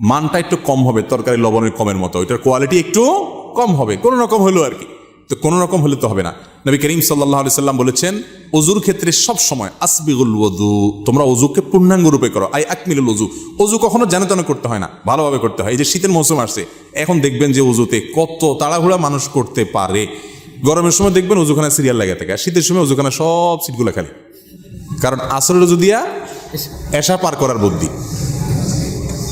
মানটা একটু কম হবে, তরকারি লবণের কমের মতো, ওইটার কোয়ালিটি একটু কম হবে, কোনো রকম হলো আর কি। তো কোনো রকম হলে তো হবে না। নবী করিম সাল্লাহ আলি সাল্লাম বলেছেন অজুর ক্ষেত্রে সব সময় আসবিগুল ওজু তোমরা অজুকে পূর্ণাঙ্গ রূপে করো, আই আকমিলুল অজু অজু কখনো যেন তেন করতে হয় না, ভালোভাবে করতে হয়। এই যে শীতের মৌসুম আসছে, এখন দেখবেন যে অজুতে কত তাড়াহুড়া মানুষ করতে পারে। গরমের সময় দেখবেন অজুখানা সিরিয়াল লাগে থাকে, আর শীতের সময় অজুখানা সব সিটগুলো খালি। কারণ আসরের অজু দিয়া এসা পার করার বুদ্ধি।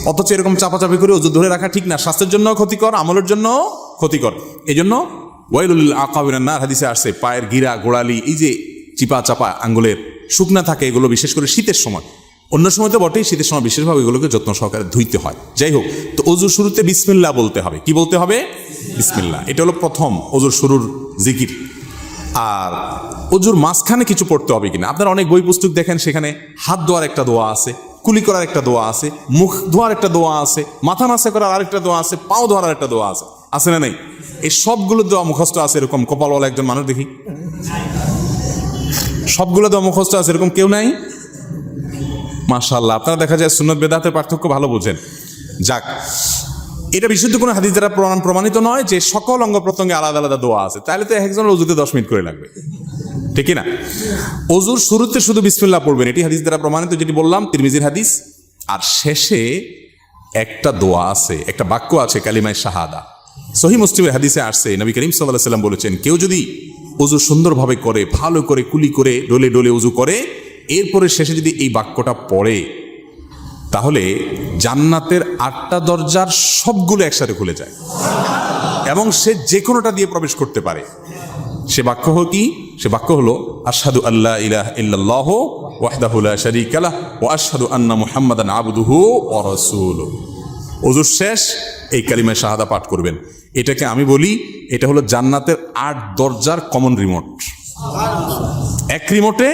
অথচ এরকম চাপাচাপি করে অজু ধরে রাখা ঠিক না। স্বাস্থ্যের জন্য ক্ষতিকর, আমলের জন্য ক্ষতিকর। এই জন্য ওয়াইলুল আকাবিনার হাদিসে আসছে, পায়ের গিরা, গোড়ালি, এই যে চিপা চাপা আঙ্গুলের শুকনা থাকে, এগুলো বিশেষ করে শীতের সময়। অন্য সময় তো বটেই, শীতের সময় বিশেষভাবে এগুলোকে যত্ন সহকারে ধুইতে হয়। যাই হোক, তো অজুর শুরুতে বিসমিল্লা বলতে হবে। কি বলতে হবে? বিসমিল্লা এটা হলো প্রথম অজুর শুরুর জিকির। আর অজুর মাঝখানে কিছু পড়তে হবে কিনা? আপনারা অনেক বই পুস্তক দেখেন, সেখানে হাত ধোয়ার একটা দোয়া আছে। কুলি করার একটা দোয়া আছে, মুখ ধোয়ার একটা দোয়া আছে, মাথা নাচা করার আরেকটা দোয়া আছে, পাও ধোয়ার একটা দোয়া আছে। আছে না নেই? এই সবগুলো দোয়া মুখস্থ আছে এরকম কপালওয়ালা একজন মানুষ দেখি। সবগুলো দোয়া মুখস্থ আছে এরকম কেউ নাই? মাশাল্লাহ আপনারা দেখা যায় সুন্নত বেদাতের পার্থক্য ভালো বোঝেন। যাক, এটা বিশুদ্ধ কোনো হাদিস দ্বারা প্রমাণ প্রমাণিত নয় যে সকল অঙ্গ প্রত্যঙ্গে আলাদা আলাদা দোয়া আছে। তাহলে তো একজন অজুতে দশ মিনিট করে লাগবে। ঠিক না অজুর শুরুতে শুধু বিসমিল্লাহ পড়বেন, এটি হাদিস দ্বারা প্রমাণিত, যেটি বললাম, তিরমিজির হাদিস। আর শেষে একটা দোয়া আছে, একটা বাক্য আছে, কালিমায় শাহাদা। সহি মুসলিমের হাদিসে আসছে, নবী করিম সাল্লাহ সাল্লাম বলেছেন, কেউ যদি অজু সুন্দরভাবে করে, ভালো করে কুলি করে, ডলে ডোলে অজু করে, এরপরে শেষে যদি এই বাক্যটা পড়ে, তাহলে জান্নাতের আটটা দরজার সবগুলো একসাথে খুলে যায়। এবং সে যে কোনোটা দিয়ে প্রবেশ করতে পারে। সে বাক্য হল কি? সে বাক্য হলো, আশহাদু আল্লাহ ইলাহ ইল্লাল্লাহ ওয়াহদাহু লা শারীকা লাহ ওয়া আশহাদু আন্না মুহাম্মাদান আবদুহু ওয়া রাসূলুহু। ওজুর শেষ, এই কালিমায় শাহাদা পাঠ করবেন। এটাকে আমি বলি, এটা হলো জান্নাতের আট দরজার কমন রিমোট এক রিমোটে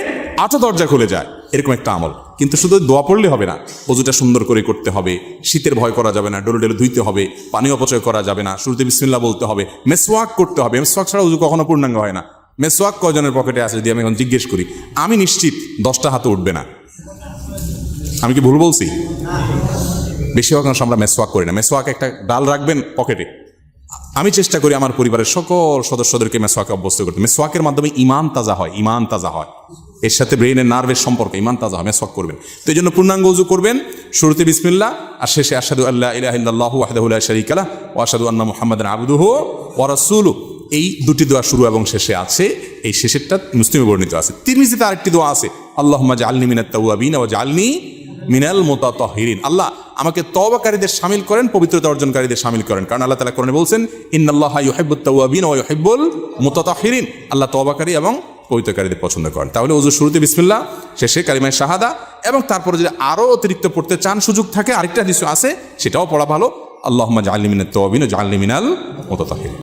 আটও দরজা খুলে যায়, এরকম একটা আমল। কিন্তু শুধু দোয়া পড়লে হবে না অজুটা সুন্দর করে করতে হবে, শীতের ভয় করা যাবে না, ডোলে ডোলে ধুইতে হবে, পানি অপচয় করা যাবে না, শুরুতে বিসমিল্লা বলতে হবে, মেসওয়াক করতে হবে। মেসওয়াক ছাড়া উজু কখনো পূর্ণাঙ্গ হয় না। মেসওয়াক কজনের পকেটে আছে যদি আমি এখন জিজ্ঞেস করি? আমি নিশ্চিত দশটা হাতে উঠবে না। আমি কি ভুল বলছি? বেশিরভাগ মানুষ আমরা মেসওয়াক করি না। মেসওয়াক একটা ডাল রাখবেন পকেটে। আমি চেষ্টা করি আমার পরিবারের সকল সদস্যদেরকে মেসওয়াকে অভ্যস্ত করতে। মেসওয়াকের মাধ্যমে ইমান তাজা হয়, ইমান তাজা হয়। এর সাথে ব্রেইনের নার্ভের সম্পর্ক, ইমান তাজা হয় মেসওয়াক করবেন। তো এই জন্য পূর্ণাঙ্গ উজু করবেন। শুরুতে বিসমিল্লা আর শেষে আসাদু আল্লাহ ইলাহ ইল্লাল্লাহু ওয়াহদাহু লা শারীকা ওয়া আশহাদু আন্না মুহাম্মাদান আবদুহু ওয়া রাসূলুহু। এই দুটি দোয়া শুরু এবং শেষে আছে, এই শেষেরটা মুসলিমে বর্ণিত আছে। তিরমিজিতে আরেকটি দোয়া আছে, আল্লাহুম্মা জাআলনি মিনাত তাওয়াবিন ওয়া জাআলনি মিনাল মোতাতহিরিন। আল্লাহ আমাকে তওবাকারীদের শামিল করেন, পবিত্রতা অর্জনকারীদের শামিল করেন। কারণ আল্লাহ তাআলা কোরআনে বলছেন, ইন্নাল্লাহা ইউহিব্বুত তাওয়াবিন ওয়া ইউহিব্বুল মুতাতাহিরিন। আল্লাহ তওবাকারী এবং পবিত্রকারীদের পছন্দ করেন। তাহলে ওজু শুরুতে বিসমিল্লাহ, শেষে কালিমায় শাহাদা এবং তারপরে যদি আরও অতিরিক্ত পড়তে চান, সুযোগ থাকে, আরেকটা হাদিস আছে, সেটাও পড়া ভালো। আল্লাহুম্মা জাআলনি মিনাত তাওয়াবিন ওয়া জাআলনি মিনাল মুতাতাহিরিন।